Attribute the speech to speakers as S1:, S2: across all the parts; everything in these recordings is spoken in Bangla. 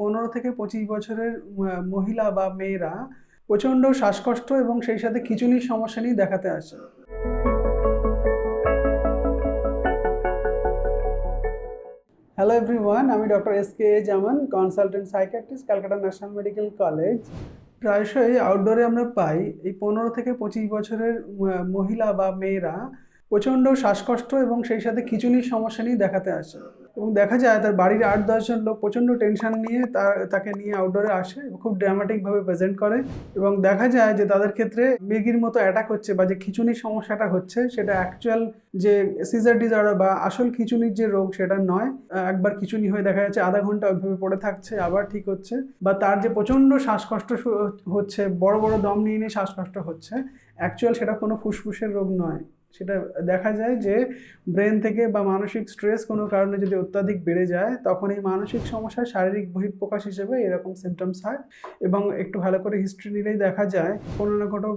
S1: পনেরো থেকে পঁচিশ বছরের মহিলা বা মেয়েরা প্রচণ্ড শ্বাসকষ্ট এবং সেই সাথে খিচুনির সমস্যা নিয়ে দেখাতে আসে। হ্যালো এভরিওয়ান আমি doctor S K Zaman consultant psychiatrist Calcutta national medical college প্রায়শই আউটডোরে আমরা পাই, এই পনেরো থেকে পঁচিশ বছরের মহিলা বা মেয়েরা প্রচণ্ড শ্বাসকষ্ট এবং সেই সাথে খিচুনির সমস্যা নিয়ে দেখাতে আসে। এবং দেখা যায় তার বাড়ির আট দশজন লোক প্রচণ্ড টেনশন নিয়ে তাকে নিয়ে আউটডোরে আসে খুব ড্রামাটিকভাবে প্রেজেন্ট করে এবং দেখা যায় যে তাদের ক্ষেত্রে মেগির মতো অ্যাটাক হচ্ছে বা যে খিচুনির সমস্যাটা হচ্ছে সেটা অ্যাকচুয়াল যে সিজার ডিজার্ডার বা আসল খিচুনির যে রোগ সেটা নয়। একবার খিচুনি হয়ে দেখা যাচ্ছে আধা ঘণ্টা ওইভাবে পড়ে থাকছে, আবার ঠিক হচ্ছে বা তার যে প্রচণ্ড শ্বাসকষ্ট হচ্ছে, বড় বড় দম নিয়ে নিয়ে শ্বাসকষ্ট হচ্ছে অ্যাকচুয়াল সেটা কোনো ফুসফুসের রোগ নয়। সেটা দেখা যায় যে ব্রেন থেকে বা মানসিক স্ট্রেস কোনো কারণে যদি অত্যাধিক বেড়ে যায়, তখন এই মানসিক সমস্যার শারীরিক বহিঃপ্রকাশ হিসেবে এরকম সিমটমস হয় এবং একটু ভালো করে হিস্ট্রি নিলেই দেখা যায় কোনো না কোনো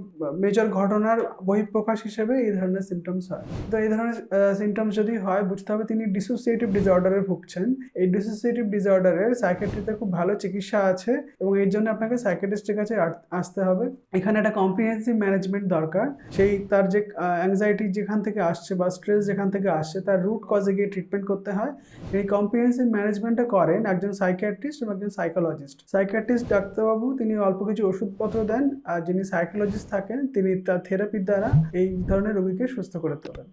S1: মেজর ঘটনার বহিঃপ্রকাশ হিসেবে এই ধরনের সিমটমস হয়। তো এই ধরনের সিমটমস যদি হয়, বুঝতে হবে তিনি ডিসোসিয়েটিভ ডিসঅর্ডারে ভুগছেন। এই ডিসোসিয়েটিভ ডিসঅর্ডারের সাইকেট্রিতে খুব ভালো চিকিৎসা আছে এবং এর জন্য আপনাকে সাইকেট্রিস্টের কাছে আসতে হবে। এখানে একটা কম্প্রিহেন্সিভ ম্যানেজমেন্ট দরকার। সেই তার যে অ্যাংজাইটি যেখান থেকে আসছে বা স্ট্রেস যেখান থেকে আসছে, তার রুট কজে গিয়ে ট্রিটমেন্ট করতে হয়। এই কম্প্রিহেন্সিভ ম্যানেজমেন্টটা করেন একজন সাইকিয়াট্রিস্ট এবং একজন সাইকোলজিস্ট সাইকিয়াট্রিস্ট ডাক্তারবাবু, তিনি অল্প কিছু ওষুধপত্র দেন, আর যিনি সাইকোলজিস্ট থাকেন, তিনি তার থেরাপির দ্বারা এই ধরনের রোগীকে সুস্থ করে তোলেন।